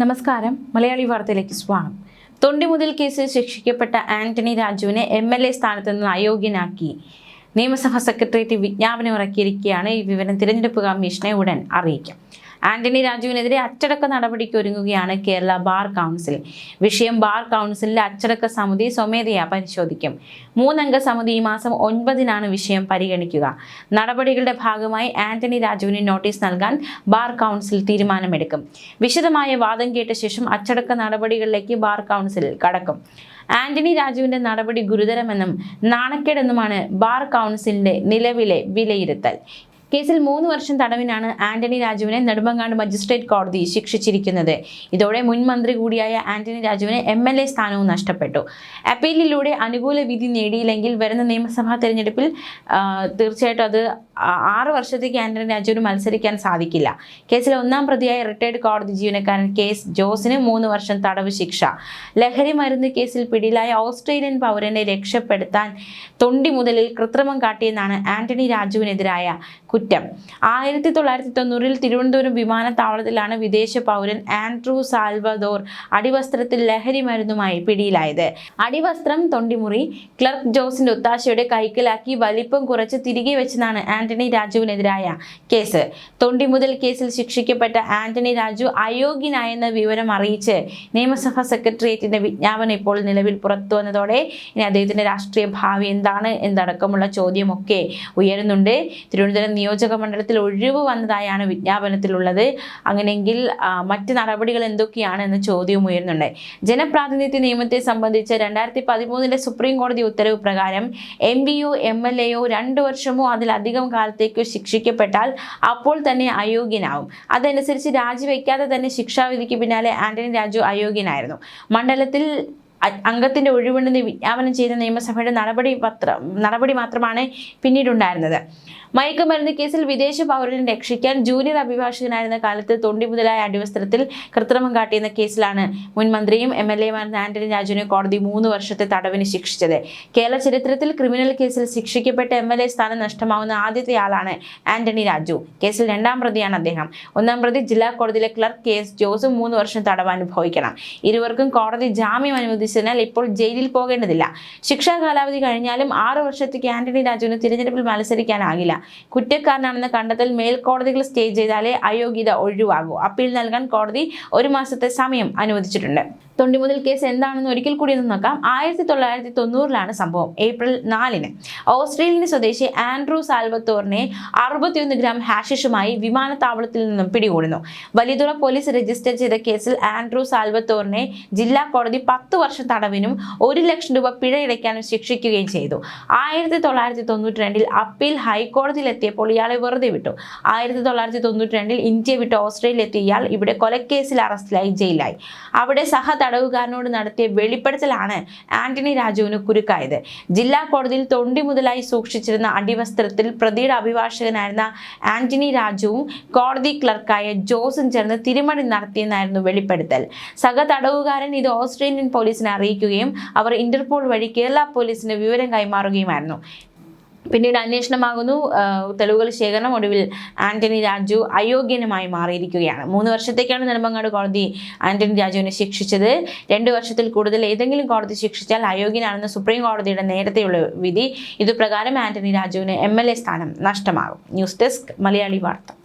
നമസ്കാരം. മലയാളി വാർത്തയിലേക്ക് സ്വാഗതം. തൊണ്ടി മുതൽ കേസിൽ ശിക്ഷിക്കപ്പെട്ട ആന്റണി രാജുവിനെ എം എൽ എ സ്ഥാനത്ത് നിന്ന് അയോഗ്യനാക്കി. നിയമസഭാ സെക്രട്ടേറിയറ്റ് വിജ്ഞാപനം ഇറക്കിയിരിക്കുകയാണ് ഈ വിവരം തിരഞ്ഞെടുപ്പ് കമ്മീഷനെ ഉടൻ അറിയിക്കും ആന്റണി രാജുവിനെതിരെ അച്ചടക്ക നടപടിക്ക് ഒരുങ്ങുകയാണ് കേരള ബാർ കൗൺസിൽ. വിഷയം ബാർ കൗൺസിലിലെ അച്ചടക്ക സമിതി സ്വമേധയാ പരിശോധിക്കും. മൂന്നംഗ സമിതി ഈ മാസം ഒൻപതിനാണ് വിഷയം പരിഗണിക്കുക. നടപടികളുടെ ഭാഗമായി ആന്റണി രാജുവിന് നോട്ടീസ് നൽകാൻ ബാർ കൗൺസിൽ തീരുമാനമെടുക്കും. വിശദമായ വാദം കേട്ട ശേഷം അച്ചടക്ക നടപടികളിലേക്ക് ബാർ കൗൺസിൽ കടക്കും. ആന്റണി രാജുവിന്റെ നടപടി ഗുരുതരമെന്നും നാണക്കേടെന്നുമാണ് ബാർ കൗൺസിലിന്റെ നിലവിലെ വിലയിരുത്തൽ. കേസിൽ മൂന്ന് വർഷം തടവിനാണ് ആന്റണി രാജുവിനെ നെടുമ്പങ്ങാട് മജിസ്ട്രേറ്റ് കോടതി ശിക്ഷിച്ചിരിക്കുന്നത്. ഇതോടെ മുൻ മന്ത്രി കൂടിയായ ആന്റണി രാജുവിന് എം എൽ എ സ്ഥാനവും നഷ്ടപ്പെട്ടു. അപ്പീലിലൂടെ അനുകൂല വിധി നേടിയില്ലെങ്കിൽ വരുന്ന നിയമസഭാ തെരഞ്ഞെടുപ്പിൽ തീർച്ചയായിട്ടും അത് ആറ് വർഷത്തേക്ക് ആന്റണി രാജുവിന് മത്സരിക്കാൻ സാധിക്കില്ല. കേസിലെ ഒന്നാം പ്രതിയായ റിട്ടയർഡ് കോടതി ജീവനക്കാരൻ കേസ് ജോസിന് മൂന്ന് വർഷം തടവ് ശിക്ഷ. ലഹരി മരുന്ന് കേസിൽ പിടിയിലായ ഓസ്ട്രേലിയൻ പൗരനെ രക്ഷപ്പെടുത്താൻ തൊണ്ടി മുതലിൽ കൃത്രിമം കാട്ടിയെന്നാണ് ആന്റണി രാജുവിനെതിരായ കുറ്റം. ആയിരത്തി തൊള്ളായിരത്തി തൊണ്ണൂറിൽ തിരുവനന്തപുരം വിമാനത്താവളത്തിലാണ് വിദേശ പൗരൻ ആൻഡ്രൂ സാൽവദോർ അടിവസ്ത്രത്തിൽ ലഹരി മരുന്നുമായി പിടിയിലായത്. അടിവസ്ത്രം തൊണ്ടിമുറി ക്ലർക്ക് ജോസിന്റെ ഒത്താശയുടെ കൈക്കലാക്കി വലിപ്പം കുറച്ച് തിരികെ വെച്ചെന്നാണ് ആന്റണി രാജുവിനെതിരായ കേസ്. തൊണ്ടി മുതൽ കേസിൽ ശിക്ഷിക്കപ്പെട്ട ആന്റണി രാജു അയോഗ്യനായെന്ന വിവരം അറിയിച്ച് നിയമസഭാ സെക്രട്ടേറിയറ്റിന്റെ വിജ്ഞാപനം ഇപ്പോൾ നിലവിൽ പുറത്തു വന്നതോടെ ഇനി അദ്ദേഹത്തിന്റെ രാഷ്ട്രീയ ഭാവി എന്താണ് എന്നടക്കമുള്ള ചോദ്യമൊക്കെ ഉയരുന്നുണ്ട്. തിരുവനന്തപുരം നിയോജക മണ്ഡലത്തിൽ ഒഴിവ് വന്നതായാണ് വിജ്ഞാപനത്തിലുള്ളത്. അങ്ങനെയെങ്കിൽ മറ്റ് നടപടികൾ എന്തൊക്കെയാണ് എന്ന ചോദ്യവും ഉയരുന്നുണ്ട്. ജനപ്രാതിനിധ്യ നിയമത്തെ സംബന്ധിച്ച് രണ്ടായിരത്തി പതിമൂന്നിലെ സുപ്രീം കോടതി ഉത്തരവ് പ്രകാരം എം പിയോ എം എൽ എയോ രണ്ട് വർഷമോ അതിലധികം കാലത്തേക്കോ ശിക്ഷിക്കപ്പെട്ടാൽ അപ്പോൾ തന്നെ അയോഗ്യനാവും. അതനുസരിച്ച് രാജിവെക്കാതെ തന്നെ ശിക്ഷാവിധിക്ക് പിന്നാലെ ആന്റണി രാജു അയോഗ്യനായിരുന്നു. മണ്ഡലത്തിൽ അ- അംഗത്തിന്റെ ഒഴിവുണ്ടെന്ന് വിജ്ഞാപനം ചെയ്ത നിയമസഭയുടെ നടപടി പത്രം നടപടി മാത്രമാണ് പിന്നീടുണ്ടായിരുന്നത്. മയക്കുമരുന്ന് കേസിൽ വിദേശ പൗരനെ രക്ഷിക്കാൻ ജൂനിയർ അഭിഭാഷകനായിരുന്ന കാലത്ത് തൊണ്ടി മുതലായ അടിവസ്ത്രത്തിൽ കൃത്രിമം കാട്ടിയെന്ന കേസിലാണ് മുൻ മന്ത്രിയും എം എൽ എമായിരുന്ന ആന്റണി രാജുവിനെ കോടതി മൂന്ന് വർഷത്തെ തടവിന് ശിക്ഷിച്ചത്. കേരള ചരിത്രത്തിൽ ക്രിമിനൽ കേസിൽ ശിക്ഷിക്കപ്പെട്ട എം എൽ എ സ്ഥാനം നഷ്ടമാവുന്ന ആദ്യത്തെ ആളാണ് ആന്റണി രാജു. കേസിൽ രണ്ടാം പ്രതിയാണ് അദ്ദേഹം. ഒന്നാം പ്രതി ജില്ലാ കോടതിയിലെ ക്ലർക്ക് കെ എസ് ജോസും മൂന്ന് വർഷം തടവ് അനുഭവിക്കണം. ഇരുവർക്കും കോടതി ജാമ്യം അനുവദിച്ചതിനാൽ ഇപ്പോൾ ജയിലിൽ പോകേണ്ടതില്ല. ശിക്ഷാ കാലാവധി കഴിഞ്ഞാലും ആറ് വർഷത്തേക്ക് ആന്റണി രാജുവിന് തിരഞ്ഞെടുപ്പിൽ മത്സരിക്കാനാകില്ല. കുറ്റക്കാരനാണെന്ന കണ്ടെത്തൽ മേൽക്കോടതികൾ സ്റ്റേ ചെയ്താലേ അയോഗ്യത ഒഴിവാകൂ. അപ്പീൽ നൽകാൻ കോടതി ഒരു മാസത്തെ സമയം അനുവദിച്ചിട്ടുണ്ട്. തൊണ്ടിമുതൽ കേസ് എന്താണെന്ന് ഒരിക്കൽ കൂടി ഒന്ന് നോക്കാം. ആയിരത്തി തൊള്ളായിരത്തി തൊണ്ണൂറിലാണ് സംഭവം. ഏപ്രിൽ നാലിന് ഓസ്ട്രേലിയൻ സ്വദേശി ആൻഡ്രൂ സാൽവത്തോറിനെ അറുപത്തിയൊന്ന് ഗ്രാം ഹാഷിഷുമായി വിമാനത്താവളത്തിൽ നിന്നും പിടികൂടുന്നു. വലിയതുറ പോലീസ് രജിസ്റ്റർ ചെയ്ത കേസിൽ ആൻഡ്രൂ സാൽവത്തോറിനെ ജില്ലാ കോടതി പത്ത് വർഷം തടവിനും ഒരു ലക്ഷം രൂപ പിഴയടയ്ക്കാനും ശിക്ഷിക്കുകയും ചെയ്തു. ആയിരത്തി തൊള്ളായിരത്തി തൊണ്ണൂറ്റി രണ്ടിൽ അപ്പീൽ ഹൈക്കോടതിയിലെത്തിയപ്പോൾ ഇയാളെ വെറുതെ വിട്ടു. ആയിരത്തി തൊള്ളായിരത്തി തൊണ്ണൂറ്റി രണ്ടിൽ ഇന്ത്യ വിട്ട് ഓസ്ട്രേലിയ എത്തിയ ഇയാൾ ഇവിടെ കൊലക്കേസിൽ അറസ്റ്റിലായി ജയിലായി അവിടെ സഹ തടവുകാരനോട് നടത്തിയ വെളിപ്പെടുത്തലാണ് ആന്റണി രാജുവിന് കുരുക്കായത്. ജില്ലാ കോടതിയിൽ തൊണ്ടി മുതലായി സൂക്ഷിച്ചിരുന്ന അടിവസ്ത്രത്തിൽ പ്രതിയുടെ അഭിഭാഷകനായിരുന്ന ആന്റണി രാജുവും കോടതി ക്ലർക്കായ ജോസും ചേർന്ന് തിരുമണി നടത്തിയെന്നായിരുന്നു വെളിപ്പെടുത്തൽ. സഹ തടവുകാരൻ ഇത് ഓസ്ട്രേലിയൻ പോലീസിനെ അറിയിക്കുകയും അവർ ഇന്റർപോൾ വഴി കേരള പോലീസിന് വിവരം കൈമാറുകയുമായിരുന്നു. പിന്നീട് അന്വേഷണമാകുന്നു തെളിവുകൾ ശേഖരണം ഒടുവിൽ ആന്റണി രാജു അയോഗ്യനുമായി മാറിയിരിക്കുകയാണ്. മൂന്ന് വർഷത്തേക്കാണ് നെടുമ്പങ്ങാട് കോടതി ആന്റണി രാജുവിനെ ശിക്ഷിച്ചത്. രണ്ട് വർഷത്തിൽ കൂടുതൽ ഏതെങ്കിലും കോടതി ശിക്ഷിച്ചാൽ അയോഗ്യനാണെന്ന് സുപ്രീം കോടതിയുടെ നേരത്തെയുള്ള വിധി. ഇതുപ്രകാരം ആന്റണി രാജുവിന് എം സ്ഥാനം നഷ്ടമാകും. ന്യൂസ് ഡെസ്ക് മലയാളി വാർത്ത.